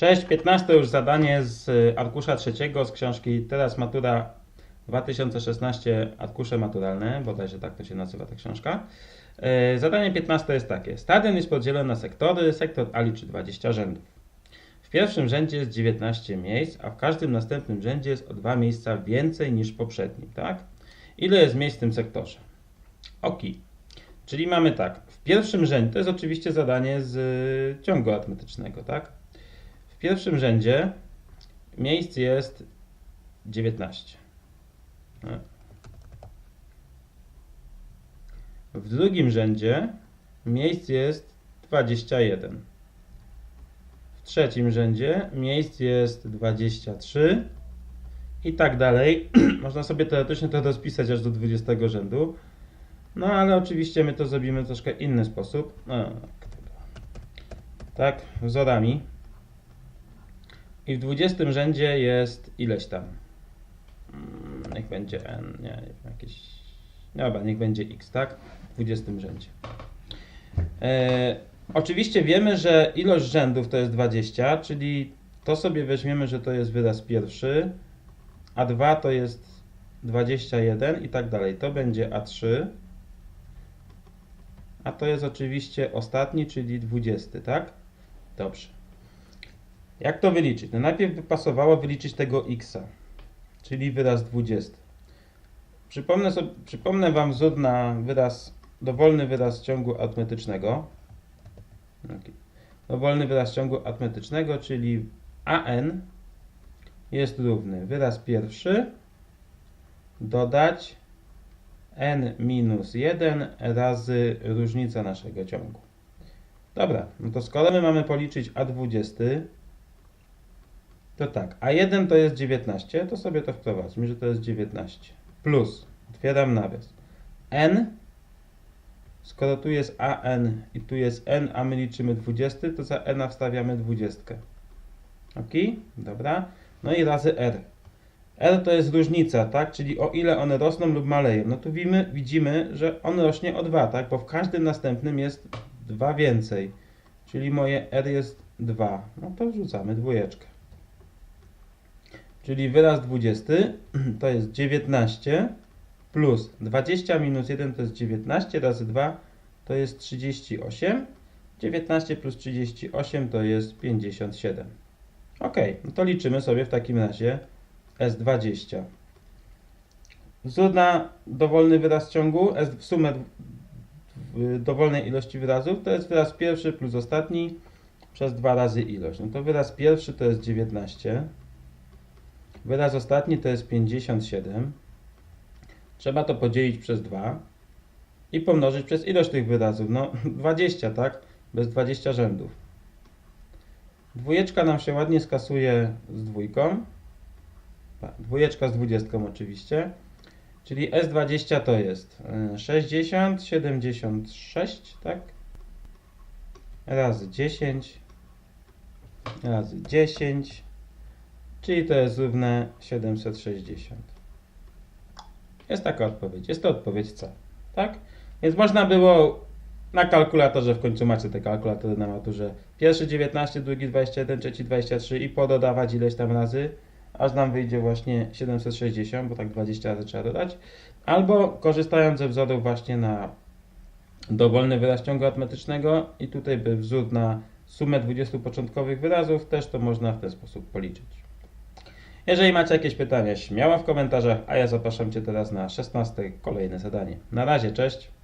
Cześć, 15 już zadanie z y, arkusza trzeciego z książki Teraz Matura 2016 Arkusze Maturalne, bodajże tak to się nazywa ta książka. Y, Zadanie 15 jest takie. Stadion jest podzielony na sektory. Sektor A liczy 20 rzędów. W pierwszym rzędzie jest 19 miejsc, a w każdym następnym rzędzie jest o dwa miejsca więcej niż w poprzednim, tak? Ile jest miejsc w tym sektorze? Ok. Czyli mamy tak. W pierwszym rzędzie, to jest oczywiście zadanie z y, ciągu arytmetycznego, tak? Pierwszym rzędzie miejsc jest 19. No. W drugim rzędzie miejsc jest 21. W trzecim rzędzie miejsc jest 23 i tak dalej. Można sobie teoretycznie to rozpisać aż do 20 rzędu. No ale oczywiście my to zrobimy w troszkę inny sposób. No, tak, wzorami. I w 20 rzędzie jest ileś tam. Mm, Niech będzie n, nie, nie wiem, jakieś. Dobra, niech będzie x, tak? W 20 rzędzie. E, oczywiście wiemy, że ilość rzędów to jest 20, czyli to sobie weźmiemy, że to jest wyraz pierwszy, a 2 to jest 21 i tak dalej. To będzie A3. A to jest oczywiście ostatni, czyli 20, tak? Dobrze. Jak to wyliczyć? No najpierw by pasowało wyliczyć tego x, czyli wyraz 20. Przypomnę, sobie, przypomnę Wam wzór na wyraz, dowolny wyraz ciągu arytmetycznego. Dowolny wyraz ciągu arytmetycznego, czyli an jest równy wyraz pierwszy dodać n minus 1 razy różnica naszego ciągu. Dobra, no to skoro my mamy policzyć A20, to tak, A1 to jest 19, to sobie to wprowadźmy, że to jest 19. Plus, otwieram nawias, n, skoro tu jest AN i tu jest n, a my liczymy 20, to za n wstawiamy 20. Ok? Dobra. No i razy r. R to jest różnica, tak? Czyli o ile one rosną lub maleją. No tu widzimy, widzimy, że on rośnie o 2, tak? Bo w każdym następnym jest 2 więcej. Czyli moje R jest 2. No to wrzucamy dwójeczkę. Czyli wyraz 20 to jest 19 plus 20 minus 1 to jest 19 razy 2 to jest 38. 19 plus 38 to jest 57. Ok, no to liczymy sobie w takim razie S20. Wzór na dowolny wyraz ciągu, S w sumę dowolnej ilości wyrazów, to jest wyraz pierwszy plus ostatni przez dwa razy ilość. No to wyraz pierwszy to jest 19. Wyraz ostatni to jest 57. Trzeba to podzielić przez 2 i pomnożyć przez ilość tych wyrazów. No 20, tak? Bez 20 rzędów. Dwójeczka nam się ładnie skasuje z dwójką. Tak, Dwójeczka z dwudziestką oczywiście. Czyli S20 to jest e, 60, 76, tak? Razy 10, razy 10, czyli to jest równe 760. Jest taka odpowiedź. Jest to odpowiedź C, tak? Więc można było na kalkulatorze, w końcu macie te kalkulatory na maturze, pierwszy 19, drugi 21, trzeci 23 i pododawać ileś tam razy, aż nam wyjdzie właśnie 760, bo tak 20 razy trzeba dodać. Albo korzystając ze wzorów właśnie na dowolny wyraz ciągu arytmetycznego i tutaj by wzór na sumę 20 początkowych wyrazów, też to można w ten sposób policzyć. Jeżeli macie jakieś pytania, śmiało w komentarzach, a ja zapraszam Cię teraz na 16 kolejne zadanie. Na razie, cześć!